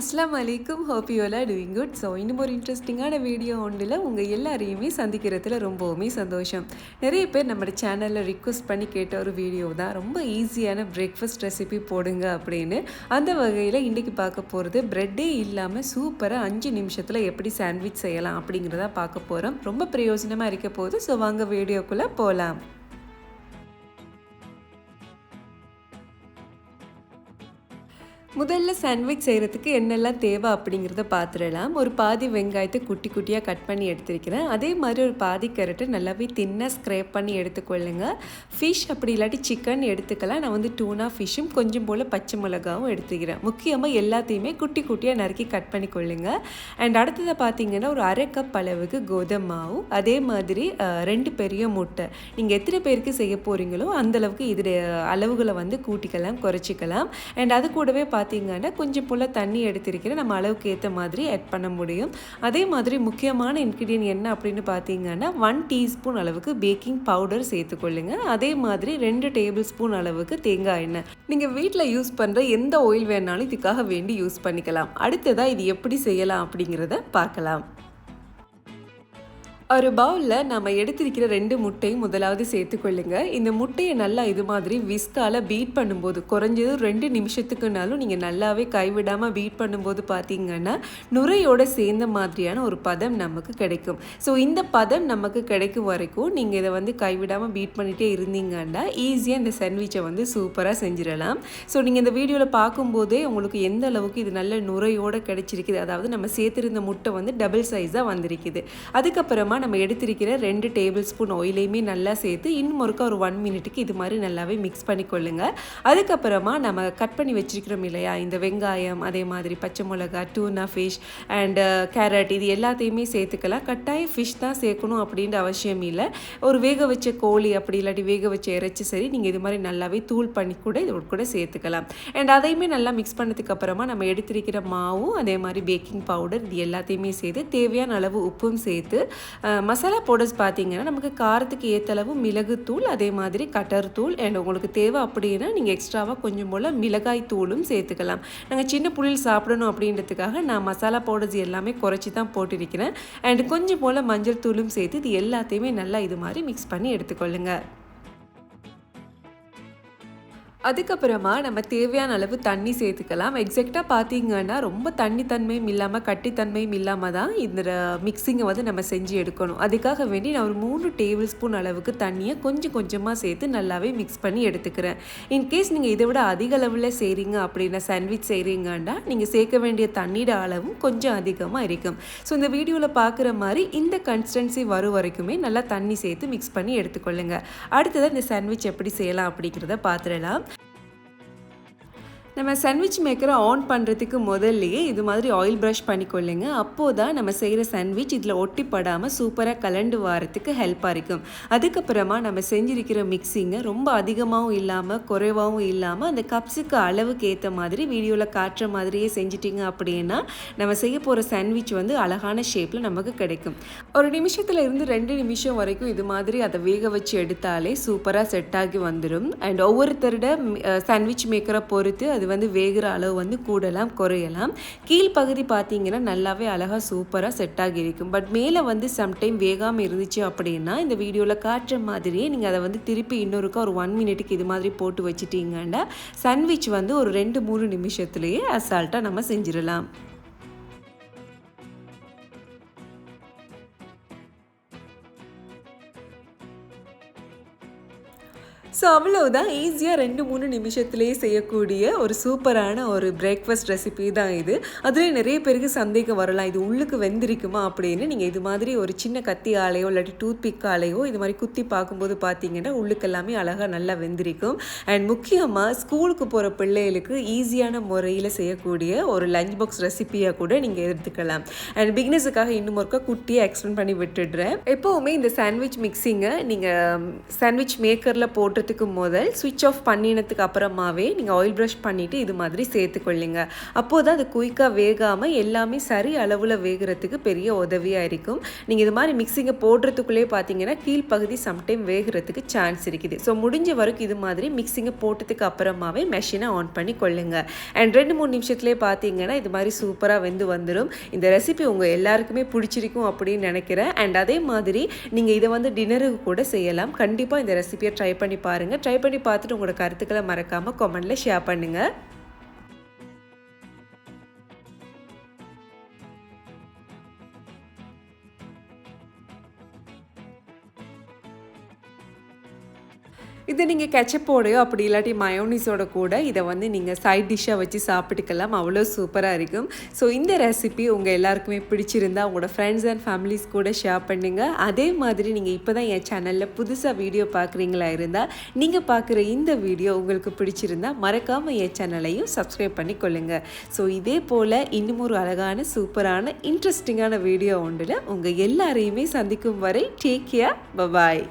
அஸ்லாம் வலைக்கும் hope you all doing good so இன்னும் ஒரு இன்ட்ரெஸ்டிங்கான வீடியோ ஒன்றில் உங்கள் எல்லாரையுமே சந்திக்கிறதுல ரொம்பவுமே சந்தோஷம். நிறைய பேர் நம்ம சேனலில் ரிக்வஸ்ட் பண்ணி கேட்ட ஒரு வீடியோ தான். ரொம்ப ஈஸியான பிரேக்ஃபாஸ்ட் ரெசிபி போடுங்க அப்படின்னு. அந்த வகையில் இன்றைக்கி பார்க்க போகிறது ப்ரெட்டே இல்லாமல் சூப்பராக அஞ்சு நிமிஷத்தில் எப்படி சாண்ட்விச் செய்யலாம் அப்படிங்கிறத பார்க்க போகிறோம் ரொம்ப பிரயோஜனமாக இருக்க போகுது. ஸோ வாங்க வீடியோக்குள்ளே போகலாம் முதல்ல சாண்ட்விச் செய்கிறதுக்கு என்னெல்லாம் தேவை அப்படிங்கிறத பார்த்துடலாம் ஒரு பாதி வெங்காயத்தை குட்டி குட்டியாக கட் பண்ணி எடுத்துருக்கிறேன். அதே மாதிரி ஒரு பாதி கேரட்டை நல்லாவே தின்னாக ஸ்க்ரேப் பண்ணி எடுத்துக்கொள்ளுங்க. ஃபிஷ் அப்படி இல்லாட்டி சிக்கன் எடுத்துக்கலாம். நான் வந்து டூனா ஃபிஷ்ஷும் கொஞ்சம் போல் பச்சை மிளகாவும் எடுத்துக்கிறேன். முக்கியமாக எல்லாத்தையுமே குட்டி குட்டியாக நறுக்கி கட் பண்ணி கொள்ளுங்க அண்ட் அடுத்ததை பார்த்தீங்கன்னா ஒரு அரை கப் அளவுக்கு கோதுமை மாவு. அதே மாதிரி ரெண்டு பெரிய முட்டை. நீங்கள் எத்தனை பேருக்கு செய்ய போகிறீங்களோ அந்தளவுக்கு இதோடைய அளவுகளை வந்து கூட்டிக்கலாம் குறைச்சிக்கலாம். அண்ட் அது கூடவே பார்த்தீங்கன்னா கொஞ்சம் போல் தண்ணி எடுத்திருக்கிறேன். நம்ம அளவுக்கு ஏற்ற மாதிரி ஆட் பண்ண முடியும். அதே மாதிரி முக்கியமான இன்க்ரீடியன்ட் என்ன அப்படின்னு பார்த்தீங்கன்னா ஒன் டீஸ்பூன் அளவுக்கு பேக்கிங் பவுடர் சேர்த்துக்கொள்ளுங்க அதே மாதிரி ரெண்டு டேபிள் ஸ்பூன் அளவுக்கு தேங்காய் எண்ணெய். நீங்கள் வீட்டில் யூஸ் பண்ணுற எந்த ஆயில் வேணாலும் இதுக்காக வேண்டி யூஸ் பண்ணிக்கலாம். அடுத்ததாக இது எப்படி செய்யலாம் அப்படிங்கிறத பார்க்கலாம். ஒரு பவுலில் நம்ம எடுத்திருக்கிற ரெண்டு முட்டையும் முதலாவது சேர்த்துக்கொள்ளுங்க இந்த முட்டையை நல்லா இது மாதிரி விஸ்கால பீட் பண்ணும்போது குறைஞ்சது ரெண்டு நிமிஷத்துக்குனாலும் நீங்கள் நல்லாவே கைவிடாமல் பீட் பண்ணும்போது பார்த்தீங்கன்னா நுரையோட சேர்ந்த மாதிரியான ஒரு பதம் நமக்கு கிடைக்கும். ஸோ இந்த பதம் நமக்கு கிடைக்கும் வரைக்கும் நீங்கள் இதை வந்து கைவிடாமல் பீட் பண்ணிகிட்டே இருந்தீங்கன்னா ஈஸியாக இந்த சாண்ட்விச்சை வந்து சூப்பராக செஞ்சிடலாம். ஸோ நீங்கள் இந்த வீடியோவில் பார்க்கும்போதே உங்களுக்கு எந்த அளவுக்கு இது நல்ல நுரையோடு கிடைச்சிருக்குது அதாவது நம்ம சேர்த்துருந்த முட்டை வந்து டபுள் சைஸாக வந்திருக்குது. அதுக்கப்புறமா நம்ம எடுத்திருக்கிற ரெண்டு டேபிள் ஸ்பூன் ஆயிலையுமே நல்லா சேர்த்து இன்னும் ஒருக்கா ஒரு ஒன் மினிட்டுக்கு இது மாதிரி நல்லாவே மிக்ஸ் பண்ணிக்கொள்ளுங்க. அதுக்கப்புறமா நம்ம கட் பண்ணி வச்சிருக்கிறோம் இல்லையா? இந்த வெங்காயம் அதே மாதிரி பச்சை மிளகா டூனா ஃபிஷ் அண்டு கேரட் இது எல்லாத்தையுமே சேர்த்துக்கலாம். கட்டாயம் ஃபிஷ் தான் சேர்க்கணும் அப்படின்ற அவசியம் இல்லை. ஒரு வேக வச்ச கோழி அப்படி இல்லாட்டி வேக வச்ச இறைச்சி சரி நீங்கள் இது மாதிரி நல்லாவே தூள் பண்ணி கூட இது கூட சேர்த்துக்கலாம். அண்ட் அதையுமே நல்லா மிக்ஸ் பண்ணதுக்கு அப்புறமா நம்ம எடுத்திருக்கிற மாவும் அதே மாதிரி பேக்கிங் பவுடர் இது எல்லாத்தையுமே சேர்த்து தேவையான அளவு உப்பும் சேர்த்து மசாலா பவுடர்ஸ் பார்த்தீங்கன்னா நமக்கு காரத்துக்கு ஏற்ற அளவு மிளகுத்தூள் அதே மாதிரி கட்டர் தூள் அண்ட் உங்களுக்கு தேவை அப்படின்னா நீங்கள் எக்ஸ்ட்ராவாக கொஞ்சம் போல் மிளகாய் தூளும் சேர்த்துக்கலாம். நாங்கள் சின்ன புளியில் சாப்பிடணும் அப்படின்றதுக்காக நான் மசாலா பவுடர்ஸ் எல்லாமே குறைச்சி தான் போட்டிருக்கிறேன். அண்ட் கொஞ்சம் போல் மஞ்சள் தூளும் சேர்த்து இது எல்லாத்தையுமே நல்லா இது மாதிரி மிக்ஸ் பண்ணி எடுத்துக்கொள்ளுங்கள் அதுக்கப்புறமா நம்ம தேவையான அளவு தண்ணி சேர்த்துக்கலாம். எக்ஸாக்டாக பார்த்தீங்கன்னா ரொம்ப தண்ணி தன்மையும் இல்லாமல் கட்டித்தன்மையும் இல்லாமல் தான் இந்த மிக்சிங்கை வந்து நம்ம செஞ்சு எடுக்கணும். அதுக்காக வேண்டி நான் ஒரு மூணு டேபிள் ஸ்பூன் அளவுக்கு தண்ணியை கொஞ்சம் கொஞ்சமாக சேர்த்து நல்லாவே மிக்ஸ் பண்ணி எடுத்துக்கிறேன். இன்கேஸ் நீங்கள் இதை விட அதிக அளவில் செய்கிறீங்க அப்படின்னா சாண்ட்விச் செய்கிறீங்கன்னா நீங்கள் சேர்க்க வேண்டிய தண்ணியோட அளவும் கொஞ்சம் அதிகமாக இருக்கும். ஸோ இந்த வீடியோவில் பார்க்குற மாதிரி இந்த கன்சிஸ்டன்சி வரும் வரைக்குமே நல்லா தண்ணி சேர்த்து மிக்ஸ் பண்ணி எடுத்துக்கொள்ளுங்கள் அடுத்ததாக இந்த சாண்ட்விச் எப்படி செய்யலாம் அப்படிங்கிறத பார்த்துடலாம். நம்ம சாண்ட்விச் மேக்கரை ஆன் பண்ணுறதுக்கு முதல்லையே இது மாதிரி ஆயில் ப்ரஷ் பண்ணிக்கொள்ளுங்க. அப்போது தான் நம்ம செய்கிற சாண்ட்விச் இதில் ஒட்டிப்படாமல் சூப்பராக கலண்டு வரத்துக்கு ஹெல்ப்பாக இருக்கும். அதுக்கப்புறமா நம்ம செஞ்சிருக்கிற மிக்சிங்கை ரொம்ப அதிகமாகவும் இல்லாமல் குறைவாகவும் இல்லாமல் அந்த கப்ஸுக்கு அளவுக்கு ஏற்ற மாதிரி வீடியோவில் காட்டுற மாதிரியே செஞ்சிட்டிங்க அப்படின்னா நம்ம செய்ய போகிற சாண்ட்விச் வந்து அழகான ஷேப்பில் நமக்கு கிடைக்கும். ஒரு நிமிஷத்தில் இருந்து ரெண்டு நிமிஷம் வரைக்கும் இது மாதிரி அதை வேக வச்சு எடுத்தாலே சூப்பராக செட் ஆகி வந்துடும் அண்ட் ஒவ்வொருத்தரோட சாண்ட்விச் மேக்கரை பொறுத்து அது வந்து வேகிற அளவு வந்து கூடலாம் குறையலாம். கீழ்ப்பகுதி பார்த்தீங்கன்னா நல்லாவே அழகாக சூப்பராக செட் ஆகியிருக்கும் பட் மேலே வந்து சம்டைம் வேகாமல் இருந்துச்சு அப்படின்னா இந்த வீடியோவில் காட்டுற மாதிரியே நீங்கள் அதை வந்து திருப்பி இன்னொருக்கா ஒரு ஒன் மினிட்டுக்கு இது மாதிரி போட்டு வச்சுட்டீங்கன்னா சாண்ட்விச் வந்து ஒரு ரெண்டு மூணு நிமிஷத்துலேயே அசால்ட்டாக நம்ம செஞ்சிடலாம் ஸோ அவ்வளவுதான். ஈஸியாக ரெண்டு மூணு நிமிஷத்துலேயே செய்யக்கூடிய ஒரு சூப்பரான ஒரு பிரேக்ஃபாஸ்ட் ரெசிபி தான் இது. அதுலேயும் நிறைய பேருக்கு சந்தேகம் வரலாம். இது உள்ளுக்கு வெந்திருக்குமா அப்படின்னு. நீங்கள் இது மாதிரி ஒரு சின்ன கத்தி ஆலையோ இல்லாட்டி டூத் பிக் ஆலையோ இது மாதிரி குத்தி பார்க்கும்போது பார்த்தீங்கன்னா உள்ளுக்கு எல்லாமே அழகாக நல்லா வெந்திருக்கும். அண்ட் முக்கியமாக ஸ்கூலுக்கு போகிற பிள்ளைகளுக்கு ஈஸியான முறையில் செய்யக்கூடிய ஒரு லஞ்ச் பாக்ஸ் ரெசிபியாக கூட நீங்கள் எடுத்துக்கலாம். அண்ட் பிக்னஸுக்காக இன்னும் ஒருக்கா குட்டியாக எக்ஸ்பிளைன் பண்ணி விட்டுடுறேன். எப்போவுமே இந்த சாண்ட்விச் மிக்சிங்கை நீங்கள் சாண்ட்விச் மேக்கரில் போட்டு செய்கிறதுக்கு முதல் ஸ்விட்ச் ஆஃப் பண்ணினதுக்கு அப்புறமாவே நீங்கள் ஆயில் ப்ரஷ் பண்ணிவிட்டு இது மாதிரி சேர்த்துக்கொள்ளுங்க. அப்போது தான் அது குயிக்காக வேகாமல் எல்லாமே சரி அளவில் வேகிறதுக்கு பெரிய உதவியாக இருக்கும். நீங்கள் இது மாதிரி மிக்சிங்கை போடுறதுக்குள்ளே பார்த்தீங்கன்னா கீழ்ப்பகுதி சம்டைம் வேகிறதுக்கு சான்ஸ் இருக்குது. ஸோ முடிஞ்ச வரைக்கும் இது மாதிரி மிக்சிங்கை போட்டதுக்கு அப்புறமாவே மெஷினை ஆன் பண்ணி கொள்ளுங்க. அண்ட் ரெண்டு மூணு நிமிஷத்துலேயே பார்த்தீங்கன்னா இது மாதிரி சூப்பராக வெந்து வந்துடும் இந்த ரெசிபி உங்கள் எல்லாருக்குமே பிடிச்சிருக்கும் அப்படின்னு நினைக்கிறேன். அண்ட் அதே மாதிரி நீங்கள் இதை வந்து டின்னருக்கு கூட செய்யலாம். கண்டிப்பாக இந்த ரெசிபியை ட்ரை பண்ணி பாருங்கள் ட்ரை பண்ணி பார்த்துட்டு உங்களோட கருத்துக்களை மறக்காமல் கமெண்ட்டில் ஷேர் பண்ணுங்கள் இது நீங்கள் கெச்சப்போடையோ அப்படி இல்லாட்டி மயோனிஸோட கூட இதை வந்து நீங்கள் சைட் டிஷ்ஷாக வச்சு சாப்பிட்டுக்கலாம். அவ்வளோ சூப்பராக இருக்கும். ஸோ இந்த ரெசிபி உங்கள் எல்லாருக்குமே பிடிச்சிருந்தா உங்களோட ஃப்ரெண்ட்ஸ் அண்ட் ஃபேமிலிஸ் கூட ஷேர் பண்ணுங்கள் அதே மாதிரி நீங்கள் இப்போ தான் என் சேனலில் புதுசாக வீடியோ பார்க்குறீங்களா இருந்தால் நீங்கள் பார்க்குற இந்த வீடியோ உங்களுக்கு பிடிச்சிருந்தா மறக்காமல் என் சேனலையும் சப்ஸ்கிரைப் பண்ணி கொள்ளுங்கள் ஸோ இதே போல் இன்னும் ஒரு அழகான சூப்பரான இன்ட்ரெஸ்டிங்கான வீடியோ ஒன்றில் உங்கள் எல்லாரையுமே சந்திக்கும் வரை டேக் கேர் பபாய்